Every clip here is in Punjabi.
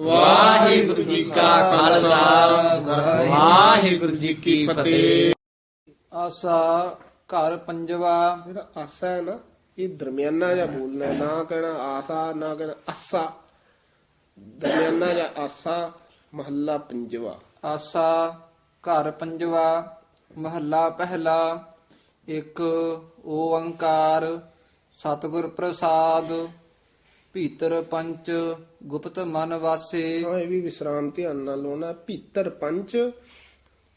ਵਾਹਿਗੁਰੂ ਜੀ ਕਾ ਖਾਲਸਾ। ਵਾਹਿਗੁਰੂ ਜੀ ਕੀ ਫਤਿਹ। ਆਸਾ ਘਰ ਪੰਜਵਾ। ਜਿਹੜਾ ਆਸਾ ਹੈ ਨਾ ਇਹ ਦਰਮਿਆਨਾ ਜਿਹਾ ਬੋਲਣਾ ਹੈ, ਨਾ ਕਹਿਣਾ ਆਸਾ ਨਾ ਕਹਿਣਾ ਆਸਾ। ਦਰਮਿਆਨਾ ਜਿਹਾ ਆਸਾ ਮਹੱਲਾ ਪੰਜਵਾ। ਆਸਾ ਘਰ ਪੰਜਵਾ ਮਹੱਲਾ ਪਹਿਲਾ। ਇੱਕ ਓੰਕਾਰ ਸਤਿਗੁਰ ਪ੍ਰਸਾਦ। ਭੀਤਰ ਪੰਚ ਗੁਪਤ ਮਨ ਵਾਸੇ। ਹਾਂ ਇਹ ਵੀ ਵਿਸਰਾਮ ਧਿਆਨ ਨਾਲ ਲਾਉਣਾ ਭੀਤਰ ਪੰਚ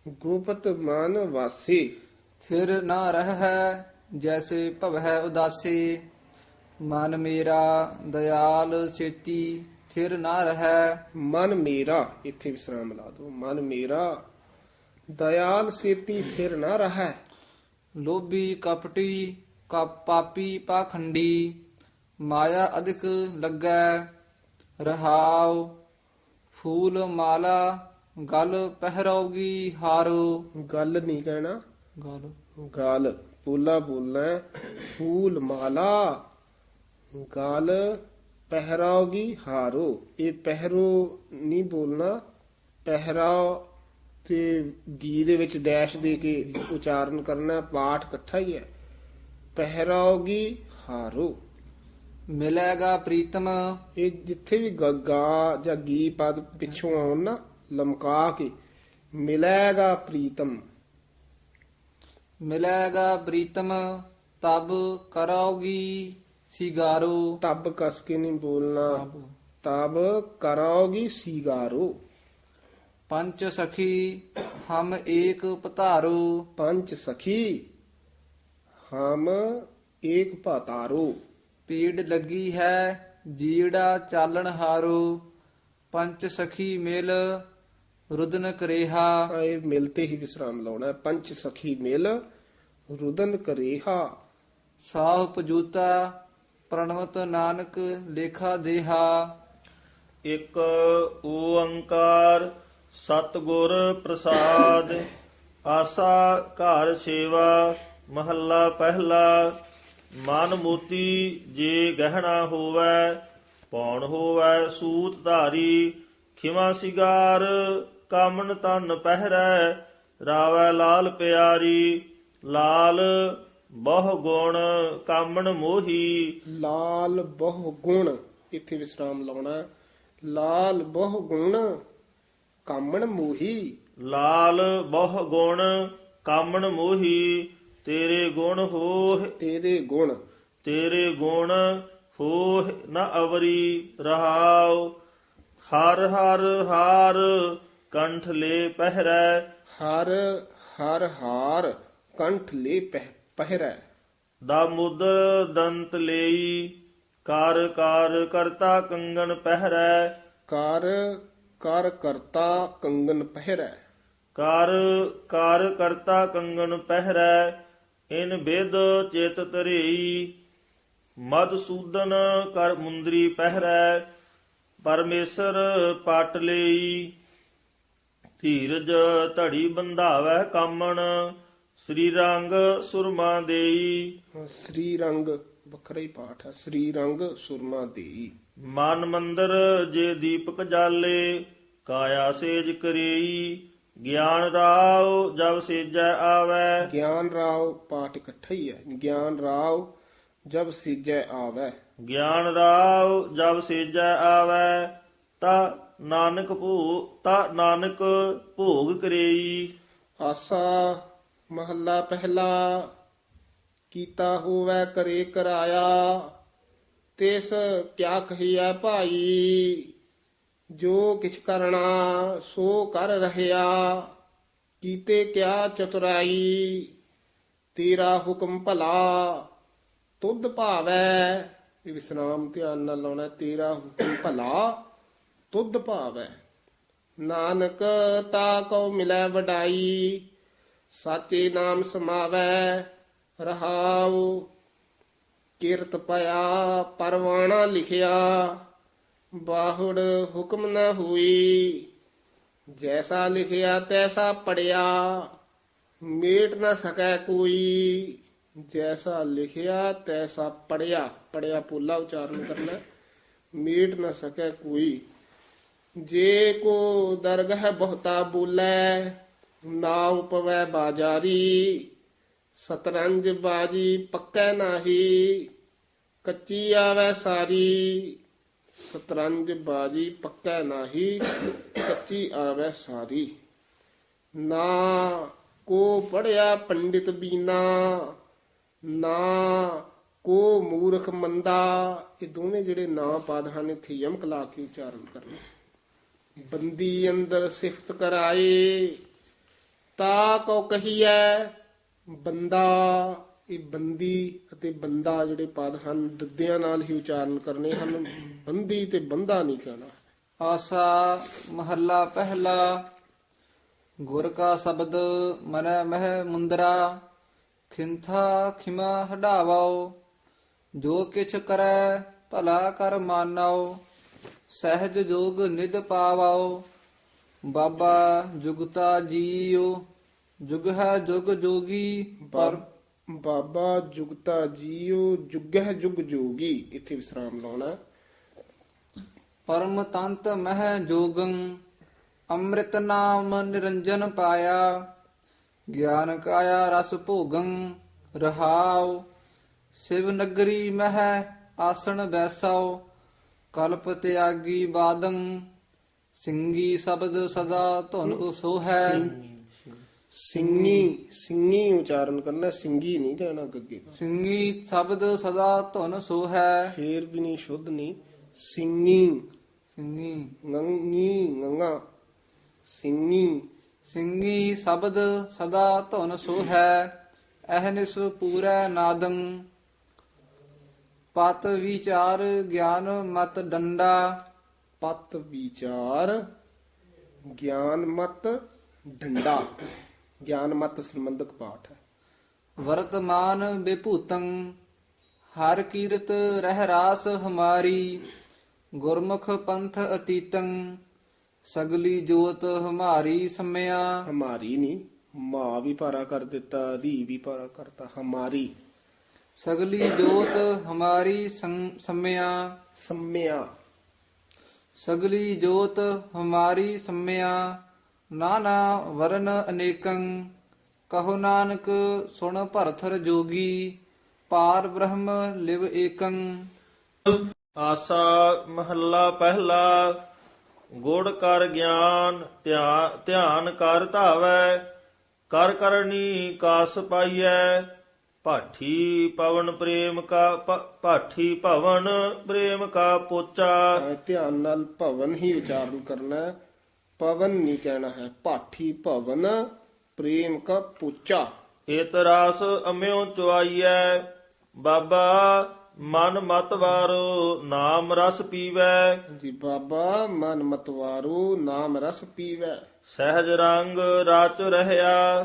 ਗੁਪਤ ਮਨ ਵਾਸੀ। ਫਿਰ ਨਾ ਰਹਿ ਜੈਸੇ ਭਵੈ ਉਦਾਸੀ। ਮਨ ਮੇਰਾ ਦਇਆਲ ਛੇਤੀ ਥਿਰ ਨਾ ਰਹਿ। ਮਨ ਮੇਰਾ ਇੱਥੇ ਵਿਸਰਾਮ ਲਾ ਦੋ ਮਨ ਮੇਰਾ ਦਇਆਲ ਸੇਤੀ ਥਿਰ ਨਾ ਰਹੈ। ਲੋਭੀ ਕਪਟੀ ਕਪ ਪਾਪੀ ਪਾਖੰਡੀ। ਮਾਇਆ ਅਧਿਕ ਲੱਗੈ ਰਹਾਉ ਫੂਲ ਮਾਲਾ ਗਲ ਪਹਿਰਾਉਗੀ ਹਾਰੋ। ਗੱਲ ਨਹੀਂ ਕਹਿਣਾ। ਗਲ। ਗਾਲ ਪੂਲਾ ਬੋਲਣਾ ਹੈ। ਫੂਲ ਮਾਲਾ ਗਾਲ ਪਹਿਰਾਓਗੀ ਹਾਰੋ। ਇਹ ਪਹਿਰੋ ਨਹੀਂ ਬੋਲਣਾ। ਪਹਿਰਾਓ ਤੇ ਗੀ ਦੇ ਵਿੱਚ ਡੈਸ਼ ਦੇ ਕੇ ਉਚਾਰਨ ਕਰਨਾ ਹੈ। ਪਾਠ ਇਕੱਠਾ ਹੀ ਹੈ। ਪਹਿਰਾਓਗੀ ਹਾਰੋ। ਮਿਲੇਗਾ ਪ੍ਰੀਤਮ। ਇਹ ਜਿੱਥੇ ਵੀ ਗ- ਜਾਂ ਗੀ ਪਦ ਪਿੱਛੋਂ ਆਉਣ ਨਾ ਲਮਕਾ ਕੇ ਮਿਲੇਗਾ ਪ੍ਰੀਤਮ। ਮਿਲੇਗਾ ਪ੍ਰੀਤਮ ਤਬ ਕਰੋਗੀ ਸਿਗਾਰੋ। ਤਬ ਕਸ ਕੇ ਨਹੀਂ ਬੋਲਣਾ। ਤਬ। ਤਬ ਕਰੋਗੀ ਸੀਗਾਰੋ। ਪੰਚ ਸਖੀ ਹਮ ਏਕ ਪਧਾਰੋ ਪੰਚ ਸਖੀ ਹਮ ਏਕ ਭਾਤਾਰੋ। ਪੀੜ ਲੱਗੀ ਹੈ ਜੀੜਾ ਚਾਲਣ ਹਾਰੋ ਪੰਚ ਸਖੀ ਮਿਲ ਰੁਦਨ ਕਰੇਹਾ। ਇਹ ਮਿਲਤੇ ਹੀ ਵਿਸਰਾਮ ਲਾਉਣਾ ਹੈ। ਪੰਚ ਸਖੀ ਮਿਲ ਰੁਦਨ ਕਰੇਹਾ। ਸਾਹ ਪਜੂਤਾ ਪ੍ਰਣਵਤ ਨਾਨਕ ਲੇਖਾ ਦੇਹਾ। ਇੱਕ ਓੰਕਾਰ ਸਤਿਗੁਰ ਪ੍ਰਸਾਦ ਆਸਾ ਘਰ ਸੇਵਾ ਮਹੱਲਾ ਪਹਿਲਾ। ਮਨ ਮੋਤੀ ਜੇ ਗਹਿਣਾ ਹੋਵੇ ਪੌਣ ਹੋਵੇ ਸੂਤ ਧਾਰੀ ਖਿਮਾ ਸਿਗਾਰ ਕਾਮਨ ਤਨ ਪਹਿਰੈ ਰਾਵੈ ਲਾਲ ਪਿਆਰੀ ਲਾਲ ਬਹੁ ਗੁਣ ਕਾਮਣ ਮੋਹੀ। ਲਾਲ ਬਹੁ ਗੁਣ ਇੱਥੇ ਵਿਸਰਾਮ ਲਾਉਣਾ। ਲਾਲ ਬਹੁ ਗੁਣ ਕਾਮਣ ਮੋਹੀ। ਲਾਲ ਬਹੁ ਗੁਣ ਕਾਮਣ ਮੋਹੀ। ਤੇਰੇ ਗੁਣ ਹੋਹ ਤੇਰੇ ਗੁਣ। ਤੇਰੇ ਗੁਣ ਹੋਹ ਨ ਅਵਰੀ ਰਹਾਉ। ਹਰ ਹਰ ਹਾਰ ਕੰਠ ਲੈ ਪਹਿਰੈ। ਹਰ ਹਰ ਹਾਰ ਕੰਠ ਲੈ ਪਹਿ- ਪਹਿਰੈ। ਦਾ ਮੁਦਰ ਦੰਤ ਲਈ। ਕਰ ਕਰ ਕਰਤਾ ਕੰਗਣ ਪਹਿਰੈ। ਕਰ ਕਰ ਕਰਤਾ ਕੰਗਨ ਪਹਿਰੈ। ਕਰ ਕਰ ਕਰਤਾ ਕੰਗਣ ਪਹਿਰੈ। ਇਨ ਬਿਦ ਚਿਤ ਧਰੇਈ ਮਦਸੂਦਨ ਕਰ ਮੁੰਦਰੀ ਪਹਿਰੈ ਪਰਮੇਸ਼ਰ ਪਟ ਲਈ। ਧੀਰਜ ਧੜੀ ਬੰਧਾਵੈ ਕਾਮਣ ਸ੍ਰੀ ਰੰਗ ਸੁਰਮਾ ਦੇਈ। ਸ੍ਰੀ ਰੰਗ ਵੱਖਰਾ ਹੀ ਪਾਠ ਹੈ ਸ੍ਰੀ ਰੰਗ ਸੁਰਮਾ ਦੇਈ। ਮਨ ਮੰਦਰ ਜੇ ਦੀਪਕ ਜਾਲੇ ਕਾਇਆ ਸੇਜ ਕਰੇਈ। ਗਿਆਨ ਰਾਉ ਜਬ ਸੇਜੈ ਆਵੈ। ਗਿਆਨ ਰਾਵ ਪਾਠ ਇਕੱਠਾ ਹੀ ਹੈ। ਗਿਆਨ ਰਾਵ ਜਬ ਸਿਜੈ ਆਵੈ। ਗਿਆਨ ਰਾਉ ਜਬ ਸੇਜੈ ਆਵੈ ਤਾ ਨਾਨਕ ਭੂ ਤਾ ਨਾਨਕ ਭੋਗ ਕਰੇਈ। ਆਸਾ ਮਹੱਲਾ ਪਹਿਲਾ ਕੀਤਾ ਹੋਵੇ ਕਰੇ ਕਰਾਇਆ ਤਿਸ ਕਿਆ ਕਹੀਐ ਭਾਈ। ਜੋ ਕਿਛ ਕਰਨਾ, ਸੋ ਕਰ ਰਹਿਆ। ਕੀਤੇ ਕਿਆ ਚਤੁਰਾਈ, ਤੇਰਾ ਹੁਕਮ ਭਲਾ। ਤੁਧ ਭਾਵੈ, ਇਹ ਵਿਸਰਾਮ ਧਿਆਨ ਨਾਲ ਲਾਉਣਾ, ਤੇਰਾ ਹੁਕਮ ਭਲਾ, ਤੁਧ ਭਾਵੈ। ਨਾਨਕ, ਤਾ ਕਉ ਮਿਲੈ ਵਡਾਈ, ਸਾਚੇ ਨਾਮ ਸਮਾਵੈ, ਰਹਾਉ। ਕਿਰਤ ਪਿਆ, ਪਰਵਾਣਾ ਲਿਖਿਆ। ਬਾਹੁੜ ਹੁਕਮ ਨਾ ਹੋਈ। ਜੈਸਾ ਲਿਖਿਆ, ਤੈਸਾ ਪੜਿਆ ਮੇਟ ਨਾ ਸਕੈ ਕੋਈ। ਜੈਸਾ ਲਿਖਿਆ, ਤੈਸਾ ਪੜਿਆ ਪੜਿਆ ਪੋਲਾ ਉਚਾਰਨ ਕਰਨਾ। ਮੇਟ ਨਾ ਸਕੈ ਕੋਈ। ਜੇ ਕੋ ਦਰਗਹ ਬਹੁਤਾ ਬੋਲੇ, ਨਾ ਉਪਵੈ ਬਾਜਾਰੀ। ਸਤਰੰਜ ਬਾਜੀ ਪੱਕੈ ਨਾਹੀ। ਕੱਚੀ ਆਵੈ ਸਾਰੀ। ਸਤਰੰਜ ਬਾਜੀ ਪੱਕੈ ਨਾਹੀ ਕੱਚੀ ਆਵੈ ਸਾਰੀ। ਨਾ ਕੋ ਪੜਿਆ ਪੰਡਿਤ ਬੀਨਾ, ਨਾ ਕੋ ਮੂਰਖ ਮੰਦਾ। ਇਹ ਦੋਵੇਂ ਜਿਹੜੇ ਨਾਂ ਪਾਦ ਹਨ, ਇੱਥੇ ਯਮਕ ਲਾ ਕੇ ਉਚਾਰਨ ਕਰਨਾ ਬੰਦੀ ਅੰਦਰ ਸਿਫਤ ਕਰਾਏ, ਤਾ ਕੋ ਕਹੀਐ, ਬੰਦਾ ਇਹ ਬੰਦੀ ਅਤੇ ਬੰਦਾ ਜਿਹੜੇ ਪਦ ਹਨ, ਦੱਦਿਆਂ ਨਾਲ ਹੀ ਉਚਾਰਨ ਕਰਨੇ ਹਨ। ਬੰਦੀ ਤੇ ਬੰਦਾ ਨਹੀਂ ਕਹਿਣਾ। ਆਸਾ ਮਹੱਲਾ ਪਹਿਲਾ, ਗੁਰ ਕਾ ਸ਼ਬਦ ਮਨੈ ਮਹਿ ਮੁੰਦਰਾ, ਖਿੰਥਾ ਖਿਮਾ ਹਢਾਵੋ ਜੋ ਕਿਛ ਕਰੈ, ਭਲਾ ਕਰ ਮਾਨਉ ਸਹਿਜ ਜੋਗ ਨਿਦ ਪਾਵੋ ਬਾਬਾ ਜੁਗਤਾ ਜੀਉ ਜੁਗ ਹੈ ਜੁਗ ਜੋਗੀ, ਪਰ ਬਾਬਾ ਜੁਗਤਾ ਜੀਓ ਜੁਗਹਿ ਜੁਗ ਜੋਗੀ। ਇੱਥੇ ਵਿਸਰਾਮ ਲਾਉਣਾ ਪਰਮ ਤੰਤ ਮਹਿ ਜੋਗੰ ਅੰਮ੍ਰਿਤ ਨਾਮ ਨਿਰੰਜਨ ਪਾਇਆ। ਗਿਆਨ ਕਾਇਆ ਰਸ ਭੋਗੰ ਰਹਾਉ। ਸਿਵ ਨਗਰੀ ਮਹਿ ਆਸਣ ਬੈਸਉ। ਕਲਪ ਤਿਆਗੀ ਬਾਦੰ ਸਿੰਗੀ ਸ਼ਬਦ ਸਦਾ ਧੁਨ ਉਸੋ ਹੈ ਸਿੰਘੀ ਸਿੰਘੀ ਉਚਾਰਨ ਕਰਨਾ ਸਿੰਘੀ ਨਹੀਂ ਕਹਿਣਾ ਗੱਗੇ ਸਿੰਗੀ ਸ਼ਬਦ ਸਦਾ ਧੁਨ ਸੋ ਹੈ ਫੇਰ ਵੀ ਨਹੀਂ ਸ਼ੁੱਧ ਨਹੀਂ। ਸਿੰਘੀ ਸਿੰਗੀ। ਨੰਗੀ ਨੰਗਾ। ਸਿੰਘੀ ਸਿੰਘੀ ਸ਼ਬਦ ਸਦਾ ਧੁਨ ਸੋ ਹੈ ਅਹਨਿਸ ਪੂਰੈ ਨਾਦੰ। ਪਤ ਵਿਚਾਰ ਗਿਆਨ ਮਤ ਡੰਡਾ। ਪਤ ਵਿਚਾਰ ਗਿਆਨ ਮਤ ਡੰਡਾ। ਗਿਆਨ ਮਤ ਸੰਬੰਧਕ ਪਾਠ ਹੈ। ਵਰਤਮਾਨ ਵਿਭੂਤੰ ਹਰ ਕੀਰਤ ਰਹਿ ਰਾਸ ਹਮਾਰੀ ਗੁਰਮੁਖ ਪੰਥ ਅਤੀਤੰ ਸਗਲੀ ਜੋਤ ਹਮਾਰੀ ਸਮਿਆ। ਹਮਾਰੀ ਨਹੀਂ ਮਾਂ ਵੀ ਭਾਰਾ ਕਰ ਦਿੱਤਾ ਰੀ ਵੀ ਭਾਰਾ ਕਰਤਾ ਹਮਾਰੀ। ਸਗਲੀ ਜੋਤ ਹਮਾਰੀ ਸੰ- ਸਮਿਆ। ਸੰਮਿਆ। ਸਗਲੀ ਜੋਤ ਹਮਾਰੀ ਸੰਮਿਆ। ਨਾਨਾ ਵਰਨ ਅਨੇਕੰ ਕਹੋ ਨਾਨਕ ਸੁਣ ਭਰਥਰ ਜੋਗੀ ਪਾਰ ਬ੍ਰਹਮ ਲਿਵ ਏਕੰ। ਆਸਾ ਮਹੱਲਾ ਪਹਿਲਾ ਗੁੜ ਕਰ ਗਿਆਨ ਧਿਆ- ਧਿਆਨ ਕਰ ਧਾਵੈ ਕਰ ਕਰਨੀ ਕਾਸ ਪਾਈਐ। ਭਾਠੀ ਪਵਨ ਪ੍ਰੇਮ ਕਾ ਪ- ਭਾਠੀ ਭਵਨ ਪ੍ਰੇਮ ਕਾ ਪੋਚਾ। ਧਿਆਨ ਨਾਲ ਭਵਨ ਹੀ ਉਚਾਰਨ ਕਰਨਾ। ਹੈ ਪਵਨ ਨਹੀਂ ਕਹਿਣਾ ਹੈ। ਪਾਠੀ ਭਵਨ ਪ੍ਰੇਮ ਕਾ ਪੁੱਚਾ। ਇਤ ਰਸ ਅਮਿਓ ਚੁਆਈਐ ਬਾਬਾ ਮਨ ਮਤ ਵਾਰੋ ਨਾਮ ਰਸ ਪੀਵੈ। ਜੀ ਬਾਬਾ ਮਨ ਮਤਵਾਰੂ ਨਾਮ ਰਸ ਪੀਵੈ। ਸਹਿਜ ਰੰਗ ਰਾਚ ਰਹਿਆ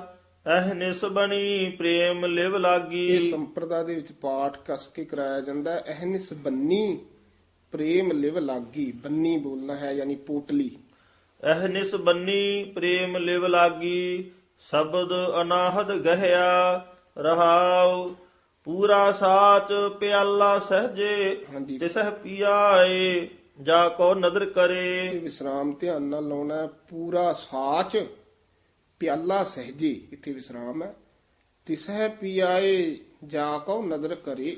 ਐਹ ਨਿਸ ਬਣੀ ਪ੍ਰੇਮ ਲਿਵ ਇਹ ਲਾਗੀ ਸੰਪਰਦਾ ਦੇ ਵਿੱਚ ਪਾਠ ਕਸ ਕੇ ਕਰਾਇਆ ਜਾਂਦਾ ਹੈ। ਅਹਨਿਸ ਬੰਨੀ ਪ੍ਰੇਮ ਲਿਵ ਲਾਗੀ। ਬੰਨੀ ਬੋਲਣਾ ਹੈ ਯਾਨੀ ਪੋਟਲੀ। ਐਹ ਨਿਸ ਬੰਨੀ ਪ੍ਰੇਮ ਲਿਵ ਲਾਗੀ ਸ਼ਬਦ ਅਨਾਹਦ ਗਹਿਆ ਰਹਾਉ। ਪੂਰਾ ਸਾਚ ਪਿਆਲਾ ਸਹਜੇ ਹਾਂਜੀ। ਤਿਸਹਿ ਪੀਆਏ ਜਾ ਕੋ ਨਦਰ ਕਰੇ। ਵਿਸਰਾਮ ਧਿਆਨ ਨਾਲ ਲਾਉਣਾ ਪੂਰਾ ਸਾਚ ਪਿਆਲਾ ਸਹਜੇ ਇੱਥੇ ਵਿਸਰਾਮ ਹੈ। ਤਿਸਹਿ ਪੀਆਏ ਜਾ ਕੋ ਨਦਰ ਕਰੇ।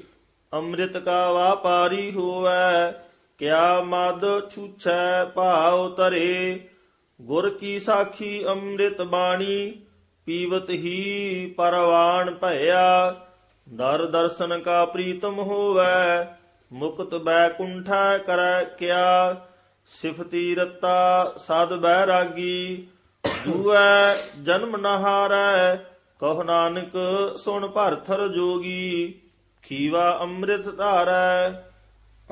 ਅੰਮ੍ਰਿਤ ਕਾ ਵਾਪਾਰੀ ਹੋਵੈ ਕਿਆ ਮਦ ਛੂਛੈ ਭਾਉ ਤਰੇ ਗੁਰ ਕੀ ਸਾਖੀ ਅੰਮ੍ਰਿਤ ਬਾਣੀ, ਪੀਵਤ ਹੀ ਪਰਵਾਨ ਭਇਆ। ਦਰ ਦਰਸ਼ਨ ਕਾ ਪ੍ਰੀਤਮ ਹੋਵੈ, ਮੁਕਤ ਬੈਕੁੰਠਾ ਕਰੈ ਕਿਆ। ਸਿਫਤੀ ਰਤਾ ਸਦ ਬੈਰਾਗੀ ਜੂਐ ਜਨਮ ਨਹਾਰੈ, ਕਹ ਨਾਨਕ ਸੁਣ ਭਰਥਰ ਜੋਗੀ। ਖੀਵਾ ਅੰਮ੍ਰਿਤ ਧਾਰੈ।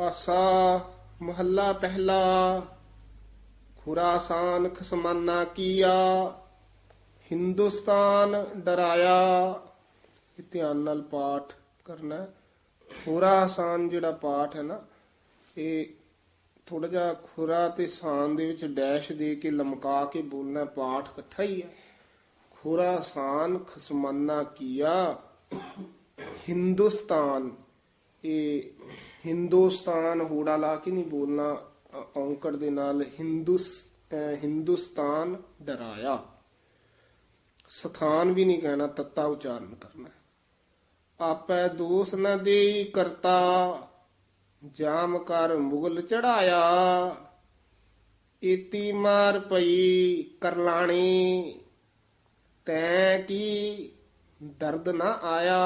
ਆਸਾ ਮਹੱਲਾ ਪਹਿਲਾ। ਖੁਰਾਸਾਨ ਖਸਮਾਨਾ ਕੀਆ। ਹਿੰਦੁਸਤਾਨ ਡਰਾਇਆ। ਇਹ ਧਿਆਨ ਨਾਲ ਪਾਠ ਕਰਨਾ। ਹੈ। ਖੁਰਾਸਾਨ ਜਿਹੜਾ ਪਾਠ ਹੈ ਨਾ, ਇਹ ਥੋੜਾ ਜਿਹਾ ਖੁਰਾ ਤੇ ਸਾਨ ਦੇ ਵਿੱਚ ਡੈਸ਼ ਦੇ ਕੇ ਲਮਕਾ ਕੇ ਬੋਲਣਾ ਪਾਠ ਇਕੱਠਾ ਹੀ ਹੈ। ਖੁਰਾਸਾਨ ਖਸਮਾਨਾ ਕੀਆ। ਹਿੰਦੁਸਤਾਨ ਇਹ ਹਿੰਦੁਸਤਾਨ ਹੂੜਾ ਲਾ ਕੇ ਨਹੀਂ ਬੋਲਣਾ, ਅ- ਔਂਕੜ ਦੇ ਨਾਲ ਹਿੰਦੁਸ ਹਿੰਦੁਸਤਾਨ ਡਰਾਇਆ। ਸਥਾਨ ਵੀ ਨਹੀਂ ਕਹਿਣਾ, ਤੱਤਾ ਉਚਾਰਨ ਕਰਨਾ। ਆਪੈ ਦੋਸ ਨ ਦੇਈ ਕਰਤਾ, ਜਾਮ ਕਰ ਮੁਗਲ ਚੜਾਇਆ। ਈਤੀ ਮਾਰ ਪਈ ਕਰਲਾਣੀ, ਤੈ ਕੀ ਦਰਦ ਨਾ ਆਇਆ।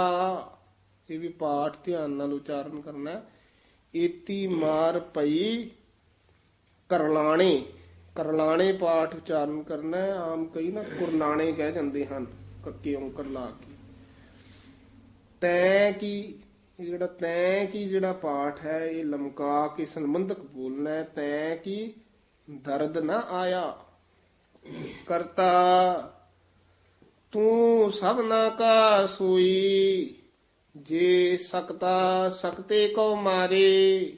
ਇਹ ਵੀ ਪਾਠ ਧਿਆਨ ਨਾਲ ਉਚਾਰਨ ਕਰਨਾ ਏਤੀ ਮਾਰ ਪਈ ਕਰਲਾਣੇ। ਕਰਲਾਣੇ ਪਾਠ ਉਚਾਰਨ ਕਰਨਾ ਹੈ। ਆਮ ਕਈ ਨਾ ਕੁਰਲਾਣੇ ਕਹਿ ਜਾਂਦੇ ਹਨ, ਕੱਕੇ ਔਂਕੜ ਲਾ ਕੇ। ਤੈ ਕੀ, ਇਹ ਜਿਹੜਾ ਤੈ ਕੀ ਜਿਹੜਾ ਪਾਠ ਹੈ, ਇਹ ਲਮਕਾ ਕੇ ਸੰਬੰਧਕ ਬੋਲਣਾ ਹੈ। ਤੈ ਕੀ, ਦਰਦ ਨਾ ਆਇਆ। ਕਰਤਾ, ਤੂੰ ਸਭਨਾ ਕਾ ਸੋਈ। ਜੇ ਸਕਤਾ ਸਕਤੇ ਕੋ ਮਾਰੇ,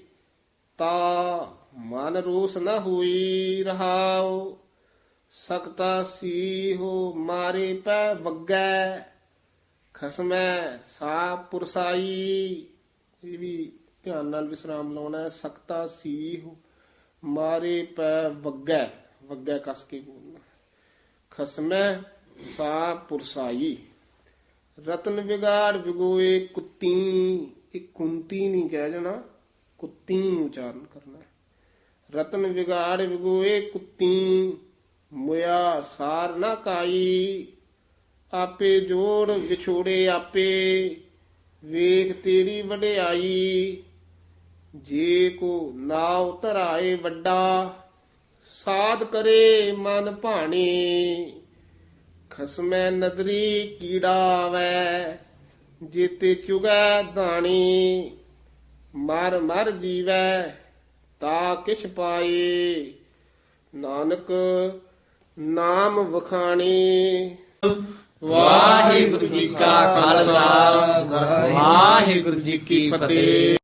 ਤਾ ਮਨ ਰੋਸ ਨ ਹੋਈ ਰਹਾਉ। ਸਕਤਾ ਸੀ ਹੋ ਮਾਰੇ ਪੈ ਵੱਗੈ, ਖਸਮੈ ਸਾ ਪੁਰਸਾਈ। ਇਹ ਵੀ ਧਿਆਨ ਨਾਲ ਵਿਸਰਾਮ ਲਾਉਣਾ ਸਕਤਾ ਸੀ ਹੋ ਮਾਰੇ ਪੈ ਵੱਗੈ ਵੱਗੈ ਕਸ ਕੇ ਬੋਲਣਾ। ਖਸਮੈ ਸਾ ਪੁਰਸਾਈ। ਰਤਨ ਵਿਗਾੜ ਵਿਗੋਏ ਕੁੱਤੀ, ਇਹ ਕੁੰਤੀ ਨਹੀਂ ਕਹਿ ਜਾਣਾ, ਕੁੱਤੀ ਉਚਾਰਨ ਕਰਨਾ ਰਤਨ ਵਿਗਾੜ ਵਿਗੋਏ ਕੁੱਤੀ ਮੁਆ ਸਾਰ ਨਾ ਕਾਈ, ਆਪੇ ਜੋੜ ਵਿਛੋੜੇ ਆਪੇ, ਵੇਖ ਤੇਰੀ ਵਡਿਆਈ, ਜੇ ਕੋ ਨਾਉ ਧਰਾਏ ਵੱਡਾ, ਸਾਧ ਕਰੇ ਮਨ ਭਾਣੇ। ਖਸਮੈ ਨਦਰੀ ਕੀੜਾ ਵੈ ਜੀਤੇ ਚੁਗੈ ਦਾਣੀ ਮਰ ਮਰ ਜੀਵੈ, ਤਾ ਕਿਛ ਪਾਏ ਨਾਨਕ ਨਾਮ ਵਖਾਣੀ। ਵਾਹਿਗੁਰੂ ਜੀ ਕਾ ਖਾਲਸਾ, ਵਾਹਿਗੁਰੂ ਜੀ ਕੀ ਫਤਿਹ।